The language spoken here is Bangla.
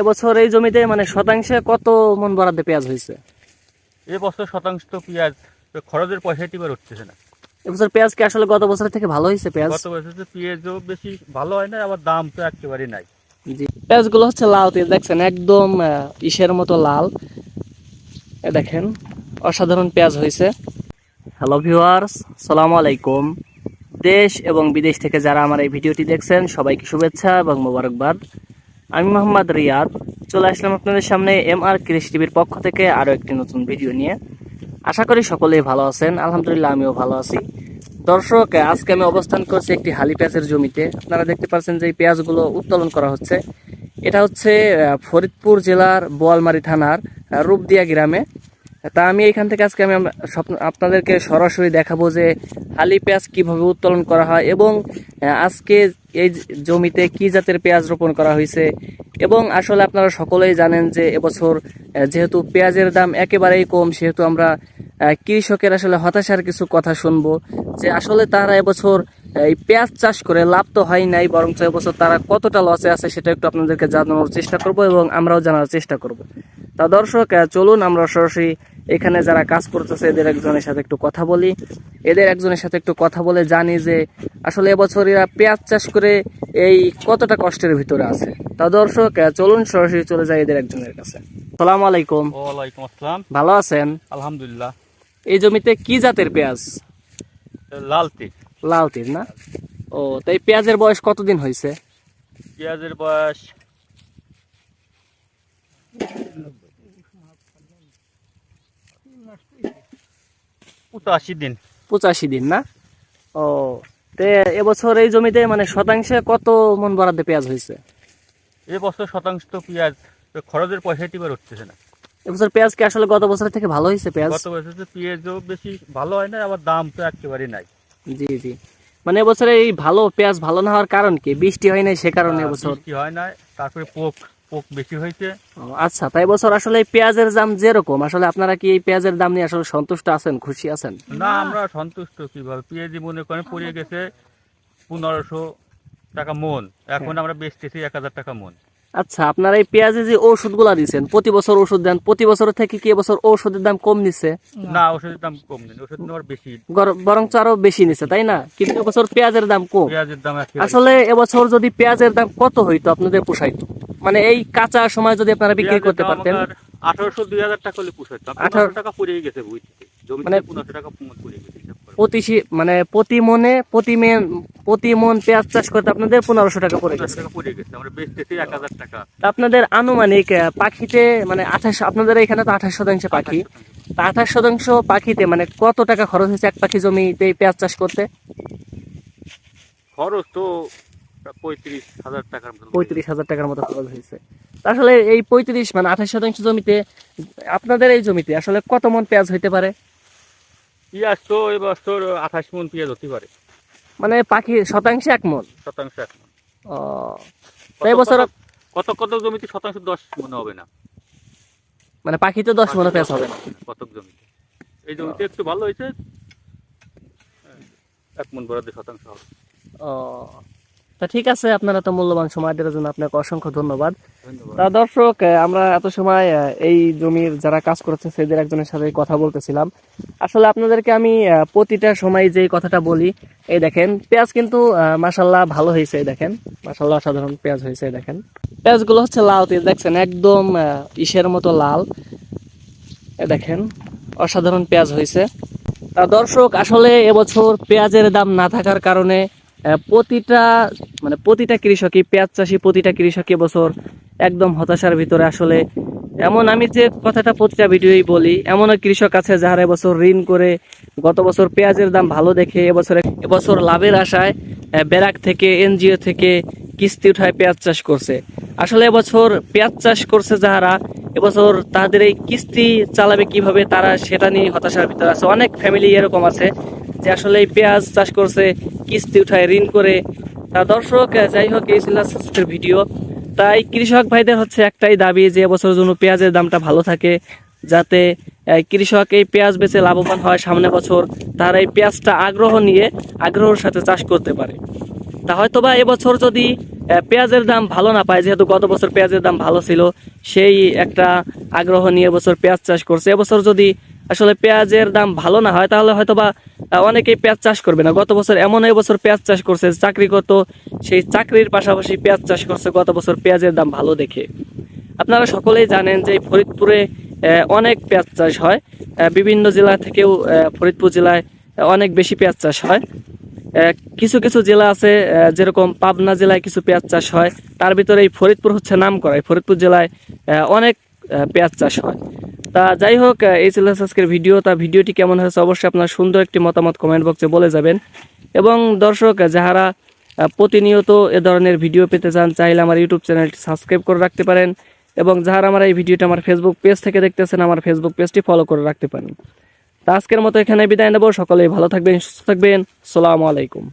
এবছর এই জমিতে মানে শতাংশে কত মন বরাদ্দে পেঁয়াজ হয়েছে? এ বছর শতাংশ তো পেঁয়াজ খরচের পয়সাটি বার উঠতেছে না। এবছর পেঁয়াজ কি আসলে গত বছর থেকে ভালো হয়েছে পেঁয়াজ? গত বছর পেঁয়াজও বেশি ভালো হয় না আবার দাম তো একেবারেই নাই। জি। পেঁয়াজগুলো হচ্ছে লাল তেল দেখছেন? একদম ইসের মতো লাল। এ দেখেন অসাধারণ পেঁয়াজ হয়েছে। হ্যালো ভিউয়ার্স সালাম আলাইকুম। দেশ এবং বিদেশ থেকে যারা আমার এই ভিডিওটি দেখছেন সবাইকে শুভেচ্ছা এবং মোবারকবাদ। আমি মোহাম্মদ রিয়াদ। চলে আসলাম আপনাদের সামনে এম আর কৃষি টিভির পক্ষ থেকে আরও একটি নতুন ভিডিও নিয়ে। আশা করি সকলেই ভালো আছেন। আলহামদুলিল্লাহ, আমিও ভালো আছি। দর্শক, আজকে আমি অবস্থান করছি একটি হালি পেঁয়াজের জমিতে। আপনারা দেখতে পাচ্ছেন যে এই পেঁয়াজগুলো উত্তোলন করা হচ্ছে। এটা হচ্ছে ফরিদপুর জেলার বোয়ালমারি থানার রূপদিয়া গ্রামে। তা আমি এখান থেকে আজকে আমি আপনাদেরকে সরাসরি দেখাবো যে হালি পেঁয়াজ কীভাবে উত্তোলন করা হয় এবং আজকে এই জমিতে কি জাতের পেঁয়াজ রোপণ করা হয়েছে? এবং আসলে আপনারা সকলেই জানেন যে এবছর যেহেতু পেঁয়াজের দাম একেবারেই কম, সেহেতু আমরা কৃষকের আসলে হতাশার কিছু কথা শুনব যে আসলে তারা এবছর এই পেঁয়াজ চাষ করে লাভ তো হয় নাই, বরঞ্চ এবছর তারা কতটা লসে আছে সেটা একটু আপনাদেরকে জানানোর চেষ্টা করব এবং আমরাও জানার চেষ্টা করব। তা দর্শক চলুন আমরা সরাসরি এখানে যারা কাজ করতেছে এদের একজনের সাথে একটু কথা বলি। এদের একজনের সাথে একটু কথা বলে জানি যে আসলে এবছর এরা পেঁয়াজ চাষ করে এই কতটা কষ্টের ভিতরে আছে? তা দর্শক চলুন সরাসরি চলে যাই এদের একজনের কাছে। সালাম আলাইকুম। ওয়ালাইকুম আসসালাম। ভালো আছেন? আলহামদুলিল্লাহ। এই জমিতে কি জাতের পেঁয়াজ? লাল তিল। লাল তীর না? ও তাই পেঁয়াজের বয়স কতদিন হয়েছে? পেঁয়াজের বয়স পঁচাশি দিন। পঁচাশি দিন না? ও তে এবছর এই জমিতে মানে শতাংশে কত মন বরাদ্দে পেঁয়াজ হয়েছে? এ বছর শতাংশ তো পেঁয়াজ খরচের পয়সাটি বার উঠতেছে না। এবছর পেঁয়াজ কি আসলে গত বছর থেকে ভালো হয়েছে পেঁয়াজ? গত বছর তো পেঁয়াজও বেশি ভালো হয় না আবার দাম তো একেবারেই নাই। জি জি। মানে এবছর এই ভালো পেঁয়াজ ভালো না হওয়ার কারণ কি? বৃষ্টি হয় নাই সে কারণে এবছর? বৃষ্টি হয় না তারপরে পোক পোক বেশি হয়েছে। আচ্ছা তাই বছর আসলে পেঁয়াজের দাম যেরকম আসলে আপনারা কি এই পেঁয়াজের দাম নিয়ে আসলে সন্তুষ্ট আছেন খুশি আছেন? না আমরা সন্তুষ্ট কীভাবে? পেঁয়াজি মনে করেন পড়ে গেছে পনেরোশো টাকা মন এখন আমরা বেচতেছি এক হাজার টাকা মন। আচ্ছা আপনারা এই পেঁয়াজে যে ওষুধগুলা দিচ্ছেন প্রতি বছর ওষুধ দেন প্রতি বছর থেকে কি এবছর ঔষধের দাম কম নিচ্ছে না ওষুধের দাম কম নেই ওষুধ নেওয়ার বেশি। বরঞ্চ আরও বেশি নিচ্ছে তাই না? কিন্তু এবছর পেঁয়াজের দাম কম। পেঁয়াজের দাম আসলে এবছর যদি পেঁয়াজের দাম কত হইতো আপনাদের পোষাইতো? মানে এই কাঁচা সময় যদি আপনারা বিক্রি করতে পারতেন। আঠারোশো দুই হাজার টাকা হলে পুষাইতাম আঠারো- আঠারো টাকা পড়ে গেছে মানে- পনেরোশো টাকা মন পড়ে গেছে প্রতি মানে প্রতি মনে প্রতি মেন প্রতি মন পেঁয়াজ চাষ করতে আপনাদের পনেরোশো টাকা পড়ে গেছে। টাকা পড়ে গেছে এক হাজার টাকা। আপনাদের আনুমানিক পাখিতে মানে আঠাশ আপনাদের এখানে তো আঠাশ শতাংশ পাখি। আঠাশ শতাংশ পাখিতে মানে কত টাকা খরচ হয়েছে এক পাখি জমিতে পেঁয়াজ চাষ করতে? খরচ তো পঁয়ত্রিশ হাজার টাকার মতো পঁয়ত্রিশ হাজার টাকার মতো খরচ হয়েছে। আসলে এই পঁয়ত্রিশ মানে আঠাশ শতাংশ জমিতে আপনাদের এই জমিতে আসলে কত মন পেঁয়াজ হইতে পারে? পেঁয়াজ তো এবছর আঠাশ মন পেঁয়াজ হতে পারে। মানে পাখি শতাংশে এক মন? শতাংশ এক মন। ও। এই বছর কত কত জমিতে শতাংশ দশ মনে হবে না? মানে পাখিতে দশ মনে পেঁয়াজ হবে না। কতক জমিতে। এই জমিতে একটু ভালো হয়েছে। এক মন বরাদ্দ শতাংশ হবে। ও। তা ঠিক আছে আপনারা তো মূল্যবান সময় দেওয়ার জন্য আপনাকে অসংখ্য ধন্যবাদ। তা দর্শক আমরা এত সময় এই জমির যারা কাজ করছে সেদের একজনের সাথে কথা বলতেছিলাম। আসলে আপনাদেরকে আমি প্রতিটা সময় যে কথাটা বলি এই দেখেন পেঁয়াজ কিন্তু মাসাল্লাহ ভালো হয়েছে এই দেখেন। মাসাল্লাহ সাধারণ পেঁয়াজ হয়েছে দেখেন। পেঁয়াজগুলো হচ্ছে লাল তেল দেখছেন? একদম ইসের মতো লাল। এ দেখেন অসাধারণ পেঁয়াজ হয়েছে। তা দর্শক আসলে এবছর পেঁয়াজের দাম না থাকার কারণে প্রতিটা মানে প্রতিটা কৃষকই, পেঁয়াজ চাষি প্রতিটা কৃষক এবছর একদম হতাশার ভিতরে। আসলে এমন আমি যে কথাটা প্রতিটা ভিডিওই বলি, এমনও কৃষক আছে যারা এবছর ঋণ করে গত বছর পেঁয়াজের দাম ভালো দেখে এবছর এবছর লাভের আশায় ব্যারাক থেকে, এনজিও থেকে কিস্তি উঠায় পেঁয়াজ চাষ করছে। আসলে এবছর পেঁয়াজ চাষ করছে যারা এবছর তাদের এই কিস্তি চালাবে কীভাবে তারা সেটা নিয়ে হতাশার ভিতরে আছে। অনেক ফ্যামিলি এরকম আছে যে আসলে এই পেঁয়াজ চাষ করছে কিস্তি উঠায়, ঋণ করে। তা দর্শক যাই হোক, এই ছিল ভিডিও। তাই কৃষক ভাইদের হচ্ছে একটাই দাবি যে এবছর জন্য পেঁয়াজের দামটা ভালো থাকে, যাতে কৃষক এই পেঁয়াজ বেচে লাভবান হয় সামনে বছর। তারা এই পেঁয়াজটা আগ্রহ নিয়ে, আগ্রহের সাথে চাষ করতে পারে। তা হয়তোবা এবছর যদি পেঁয়াজের দাম ভালো না পায়, যেহেতু গত বছর পেঁয়াজের দাম ভালো ছিল, সেই একটা আগ্রহ নিয়ে এবছর পেঁয়াজ চাষ করছে। এবছর যদি আসলে পেঁয়াজের দাম ভালো না হয়, তাহলে হয়তো বা অনেকেই পেঁয়াজ চাষ করবে না। গত বছর এমন বছর পেঁয়াজ চাষ করছে, চাকরি করত, সেই চাকরির পাশাপাশি পেঁয়াজ চাষ করছে, গত বছর পেঁয়াজের দাম ভালো দেখে। আপনারা সকলেই জানেন যে ফরিদপুরে অনেক পেঁয়াজ চাষ হয়। বিভিন্ন জেলা থেকেও ফরিদপুর জেলায় অনেক বেশি পেঁয়াজ চাষ হয়। কিছু কিছু জেলা আছে যেরকম পাবনা জেলায় কিছু পেঁয়াজ চাষ হয়। তার ভিতরে এই ফরিদপুর হচ্ছে নাম করা ফরিদপুর জেলায় অনেক পেঁয়াজ চাষ হয়। তা যাই হোক এই ছিল আজকের ভিডিও। তা ভিডিওটি কেমন হয়েছে অবশ্যই আপনার সুন্দর একটি মতামত কমেন্ট বক্সে বলে যাবেন। এবং দর্শক যাহারা প্রতিনিয়ত এ ধরনের ভিডিও পেতে চান, চাইলে আমার ইউটিউব চ্যানেলটি সাবস্ক্রাইব করে রাখতে পারেন। এবং যারা আমার এই ভিডিওটা আমার ফেসবুক পেজ থেকে দেখতেছেন, আমার ফেসবুক পেজটি ফলো করে রাখতে পারেন। তা আজকের মতো এখানে বিদায় নেব। সকলেই ভালো থাকবেন, সুস্থ থাকবেন। সালামু আলাইকুম।